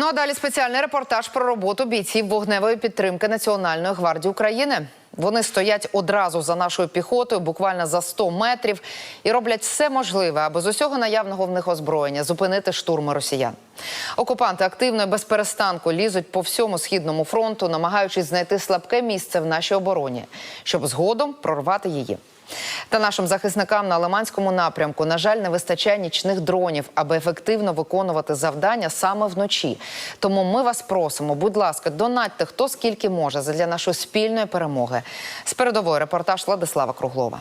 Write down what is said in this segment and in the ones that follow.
Ну а далі спеціальний репортаж про роботу бійців вогневої підтримки Національної гвардії України. Вони стоять одразу за нашою піхотою, буквально за 100 метрів, і роблять все можливе, аби з усього наявного в них озброєння зупинити штурми росіян. Окупанти активно і без перестанку лізуть по всьому східному фронту, намагаючись знайти слабке місце в нашій обороні, щоб згодом прорвати її. Та нашим захисникам на Лиманському напрямку, на жаль, не вистачає нічних дронів, аби ефективно виконувати завдання саме вночі. Тому ми вас просимо, будь ласка, донатьте хто скільки може задля нашої спільної перемоги. З передової репортаж Владислава Круглова.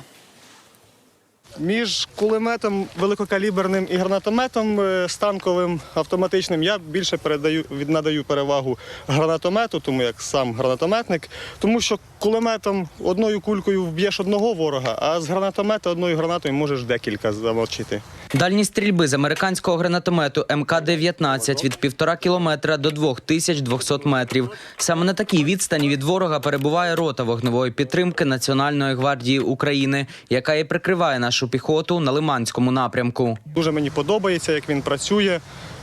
Між кулеметом великокаліберним і гранатометом е, станковим автоматичним я більше передаю надаю перевагу гранатомету, тому як сам гранатометник, тому що кулеметом одною кулькою вб'єш одного ворога, а з гранатомета одною гранатою можеш декілька замочити. Дальність стрільби з американського гранатомету МК-19 від півтора кілометра до 2200 метрів. Саме на такій відстані від ворога перебуває рота вогневої підтримки Національної гвардії України, яка і прикриває нашу піхоту на Лиманському напрямку. Дуже мені подобається, як він працює.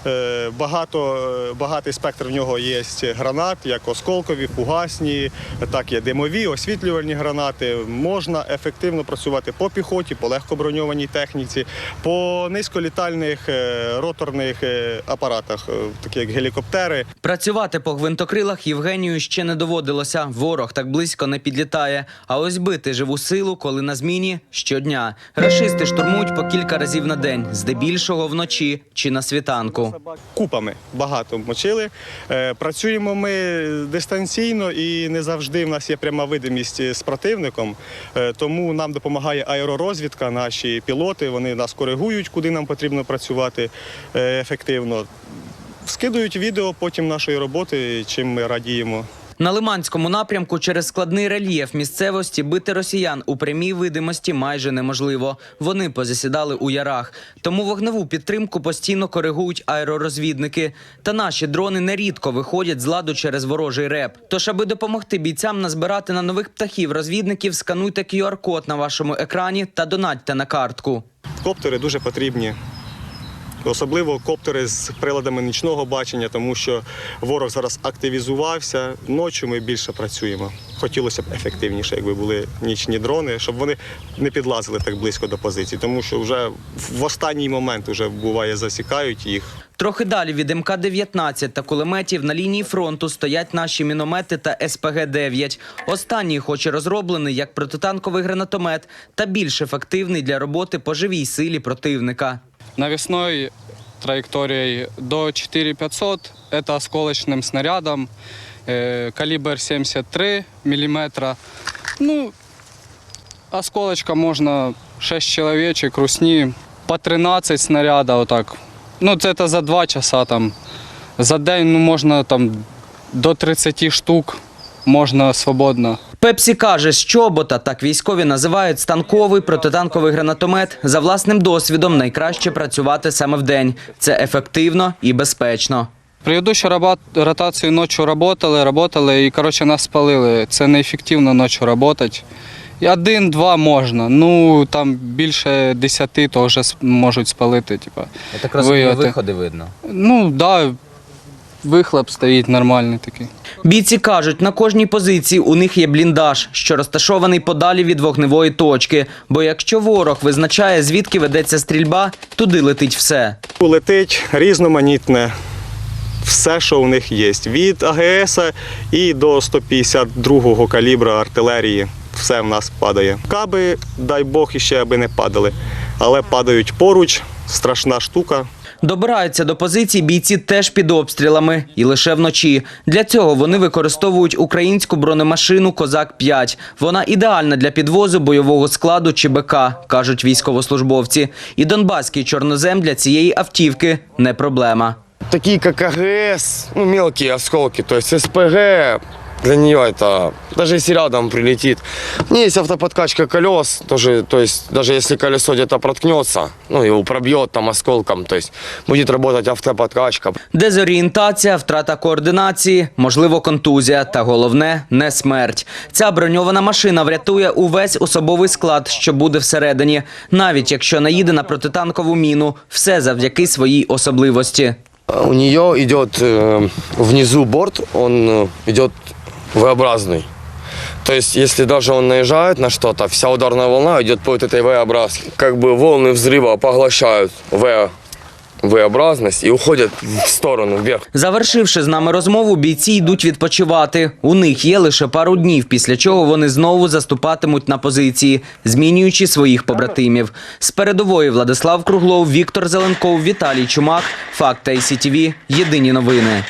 Е, Багато, е, багатий спектр в нього є гранат, як осколкові, фугасні, так є димові, освітлювальні гранати. Можна ефективно працювати по піхоті, по легкоброньованій техніці, по низьколітальних е, роторних апаратах, такі як гелікоптери. Працювати по гвинтокрилах Євгенію ще не доводилося. Ворог так близько не підлітає. А ось бити живу силу, коли на зміні щодня. Рашисти штурмують по кілька разів на день, здебільшого вночі чи на світанку. Купами багато мочили. Е, Працюємо ми дистанційно і не завжди в нас є пряма видимість з противником. Е, Тому нам допомагає аеророзвідка, наші пілоти. Вони нас коригують, куди нам потрібно працювати е, ефективно. Скидують відео потім нашої роботи, чим ми радіємо. На Лиманському напрямку через складний рельєф місцевості бити росіян у прямій видимості майже неможливо. Вони позасідали у ярах. Тому вогневу підтримку постійно коригують аеророзвідники. Та наші дрони нерідко виходять з ладу через ворожий реп. Тож, аби допомогти бійцям назбирати на нових птахів розвідників, скануйте QR-код на вашому екрані та донатьте на картку. Коптери дуже потрібні. Особливо коптери з приладами нічного бачення, тому що ворог зараз активізувався. Ночі ми більше працюємо. Хотілося б ефективніше, якби були нічні дрони, щоб вони не підлазили так близько до позицій, тому що вже в останній момент вже буває засікають їх. Трохи далі від МК-19 та кулеметів на лінії фронту стоять наші міномети та СПГ-9. Останній, хоч і розроблений як протитанковий гранатомет, та більш ефективний для роботи по живій силі противника Навесной траекторией до 4500 это осколочным снарядом, э, калибр 73 миллиметра. Ну, осколочка можно 6 человечек, русни, по 13 снаряда вот так. Ну, це это за 2 часа там. За день ну, можна там до 30 штук можна свободно. Пепсі каже, з чобота так військові називають станковий протитанковий гранатомет. За власним досвідом найкраще працювати саме вдень. Це ефективно і безпечно. Предыдущу рабат- ротацію ночі работали, работали і коротше нас спалили. Це неефективно ночі працювати. І один-два можна. Ну там більше десяти то вже можуть спалити. Типа. Так розумію, виходи видно. Ну так, да, вихлоп стоїть нормальний такий. Бійці кажуть, на кожній позиції у них є бліндаж, що розташований подалі від вогневої точки. Бо якщо ворог визначає, звідки ведеться стрільба, туди летить все. Летить різноманітне. Все, що у них є, від АГС і до 152-го калібра артилерії. Все в нас падає. Каби, дай Бог, іще аби не падали. Але падають поруч, страшна штука. Добираються до позицій бійці теж під обстрілами і лише вночі. Для цього вони використовують українську бронемашину Козак 5 Вона ідеальна для підвозу бойового складу чи БК, кажуть військовослужбовці. І донбаський чорнозем для цієї автівки не проблема. такие как АГС, ну, мелкие осколки, то есть СПГ, для нее это, даже если рядом прилетит. У нее есть автоподкачка колес, тоже, то есть даже если колесо где-то проткнется, ну, его пробьет там осколком, то есть будет работать автоподкачка. Дезорієнтація, втрата координації, можливо, контузія, та головне не смерть. Ця броньована машина врятує увесь особовий склад, що буде всередині, навіть якщо наїде на протитанкову міну, все завдяки своїй особливості. У нее идет э, внизу борт, он э, идет V-образный. То есть, если даже он наезжает на что-то, вся ударная волна идет по вот этой V-образке. Как бы волны взрыва поглощают V, V-образность и уходят в сторону, вверх. Завершивши з нами розмову, бійці йдуть відпочивати. У них є лише пару днів, після чого вони знову заступатимуть на позиції, змінюючи своїх побратимів. З передової Владислав Круглов, Віктор Зеленков, Віталій Чумак. Факт ICTV. Єдині новини.